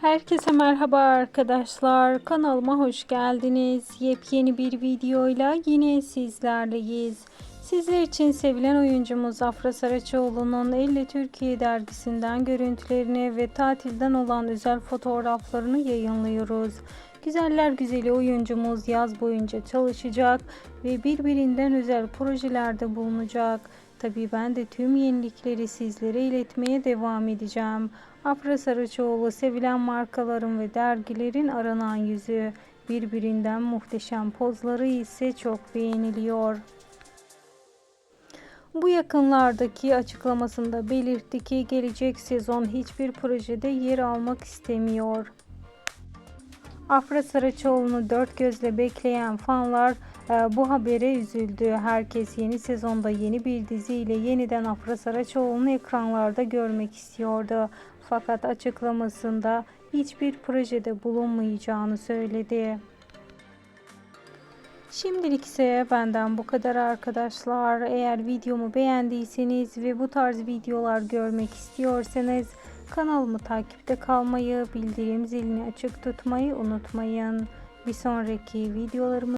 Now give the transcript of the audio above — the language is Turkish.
Herkese merhaba arkadaşlar. Kanalıma hoş geldiniz. Yepyeni bir videoyla yine sizlerleyiz. Sizler için sevilen oyuncumuz Afra Saraçoğlu'nun Elle Türkiye dergisinden görüntülerini ve tatilden olan özel fotoğraflarını yayınlıyoruz. Güzeller güzeli oyuncumuz yaz boyunca çalışacak ve birbirinden özel projelerde bulunacak. Tabii ben de tüm yenilikleri sizlere iletmeye devam edeceğim. Afra Saraçoğlu sevilen markaların ve dergilerin aranan yüzü. Birbirinden muhteşem pozları ise çok beğeniliyor. Bu yakınlardaki açıklamasında belirtti ki gelecek sezon hiçbir projede yer almak istemiyor. Afra Saraçoğlu'nu dört gözle bekleyen fanlar e, bu habere üzüldü. Herkes yeni sezonda yeni bir diziyle yeniden Afra Saraçoğlu'nu ekranlarda görmek istiyordu. Fakat açıklamasında hiçbir projede bulunmayacağını söyledi. Şimdilik ise benden bu kadar arkadaşlar. Eğer videomu beğendiyseniz ve bu tarz videolar görmek istiyorsanız kanalımı takipte kalmayı, bildirim zilini açık tutmayı unutmayın. Bir sonraki videolarımı